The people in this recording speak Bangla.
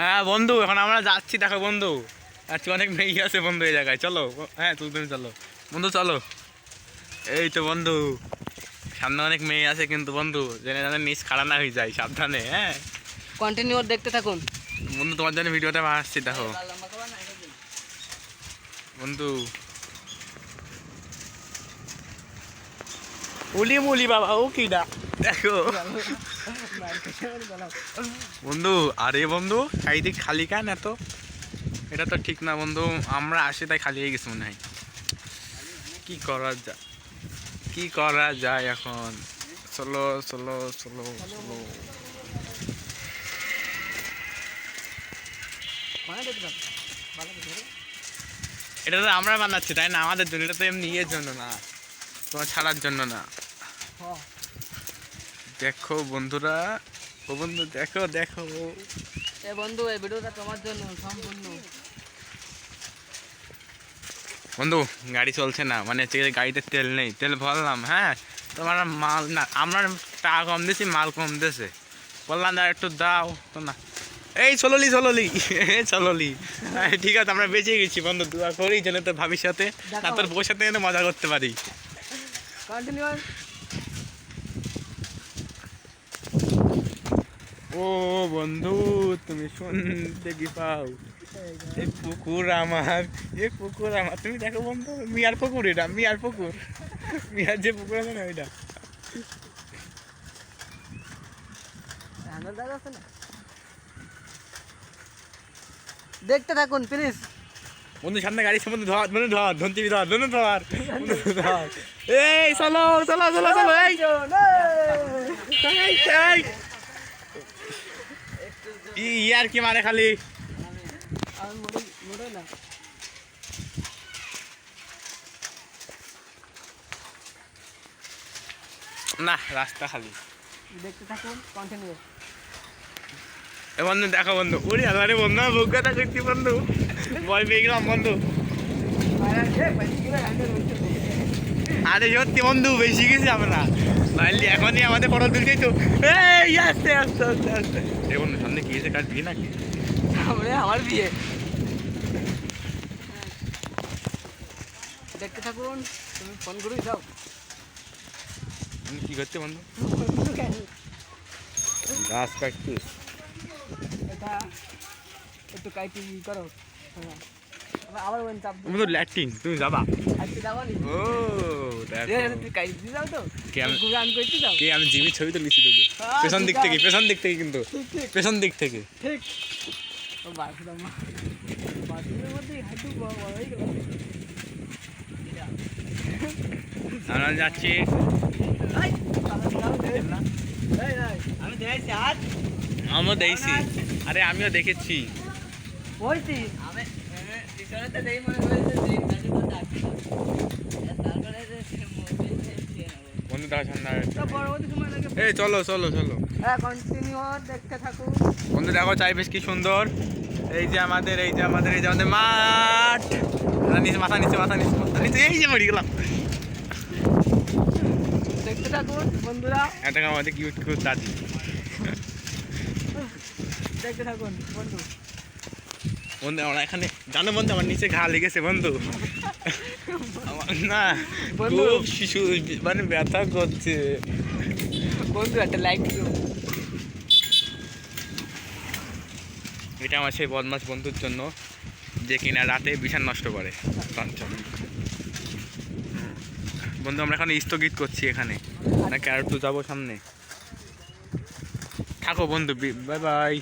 হ্যাঁ বন্ধু এখন আমরা যাচ্ছি দেখো বন্ধু। আজকে অনেক মেয়ে আছে বন্ধু এই জায়গায়। চলো হ্যাঁ তুমি তুমি চলো। বন্ধু চলো। এই তো বন্ধু সামনে অনেক মেয়ে আছে কিন্তু বন্ধু জেনে জানে নিচ খাড়া না হয়ে যায় সাবধানে হ্যাঁ। কন্টিনিউ দেখতে থাকুন। বন্ধু তোমার জন্য ভিডিওটা বানাচ্ছি দেখো। বন্ধু। উলি মুলি বাবা ও কি দেখো। বন্ধু, আরে বন্ধু, চারিদিক খালি কেন এত? এটা তো ঠিক না বন্ধু, আমরা আসি তাই খালি হয়ে গেছে মনে হয়। কি করা যায় কি করা যায় এখন? চলো চলো চলো চলো। এটা তো আমরা বানাচ্ছি, তাই না? আমাদের জন্য, এটা তো এমনি ইয়ের জন্য না, তোমার ছাড়ার জন্য না। দেখো বন্ধুরা ও বন্ধু দেখো দেখো। এ বন্ধু এই ভিডিওটা তোমার জন্য সম্পূর্ণ। বন্ধু গাড়ি চলছে না মানে হচ্ছে গাড়িতে তেল নেই তেল ভরলাম হ্যাঁ? তোমার মাল না আমরা টাকা কম দিছি মাল কম দিয়েছে বললাম না একটু দাও। তো না। এই চললি চললি। এই চললি। ঠিক আছে আমরা বেঁচে গেছি বন্ধু দোয়া করি যেন তোর ভাবির সাথে না তোর বউর সাথে মজা করতে পারি। ও বন্ধু তুমি শুনতে কি পাও? এই পুকুর আমার এ পুকুর আমার। তুমি দেখো বন্ধু মিয়ার পুকুর এটা মিয়ার পুকুর। মিয়ার যে পুকুর আছে না ওইটা। দেখতে থাকুন প্লিজ বন্ধু সামনে গাড়ি সামনে ধর বন্ধু ধর ধন্তি ধর বন্ধু ধর ধর। এই চলো চলো চলো চলো এই। এই, এই। ই ইয়ার কি মারে খালি? না রাস্তা খালি। দেখতে থাকুন কন্টিনিউ বন্ধু দেখো বন্ধু। উড়ি আলারে বন্ধু অভিজ্ঞতা করছি বন্ধু। ভয় পেয়ে গেলাম বন্ধু। আরে সত্যি বন্ধু বেশি গেছি আমরা নাইলে এখনই আমাদের পড়া তুলছেই তো। এই আস্তে আস্তে আস্তে আস্তে। বন্ধু সামনে কি এসে কাজ বিয়ে নাকি? সামনে আমার বিয়ে। দেখতে থাকুন তুমি ফোন করেই যাও। বন্ধু কি করছে বন্ধু? গাছ কাটছিস। এটা একটু কাইটি করো। হ্যাঁ। আবার- ওই চাপ দিও। বন্ধু ল্যাটিং তুমি যাবা? আজকে যাব নি। ও তো। আমি- ঘুরে আন করতে যাও। কে আমি জিমি ছবি তো লিখছি দুটো পেছন দিক থেকে পেছন দিক থেকে কিন্তু। পেছন দিক থেকে। ঠিক। আমরা যাচ্ছি। এই, তাহলে যাও দে। এই, এই, আমি দেখছি আর আমিও দেখছি। এই চলো চলো চলো। হ্যাঁ কন্টিনিউ দেখতে থাকুন বন্ধু দেখো চাই বেশ কি সুন্দর। এই যে আমাদের এই যে আমাদের এই যে আমাদের মাঠ। নিচে মাথা নিচে মাথা নিচে মাথা নিচে। এই যে মরে গেলাম। দেখতে থাকুন বন্ধুরা। একটা আমাদের কিউট কিউট দাদি। দেখতে থাকুন বন্ধু। বন্ধু আমরা এখানে জানো বন্ধু আমার নিচে ঘা লেগেছে বন্ধু। আমার না। খুব শিশু মানে ব্যথা করছে। বন্ধু একটা লাইক দিও। এটা আমার সেই বদমাস বন্ধুর জন্য যে কিনা রাতে বিছান নষ্ট করে। বন্ধু আমরা এখন স্থগিত করছি এখানে। নাকি আর একটু যাব সামনে? থাকো বন্ধু বাই বাই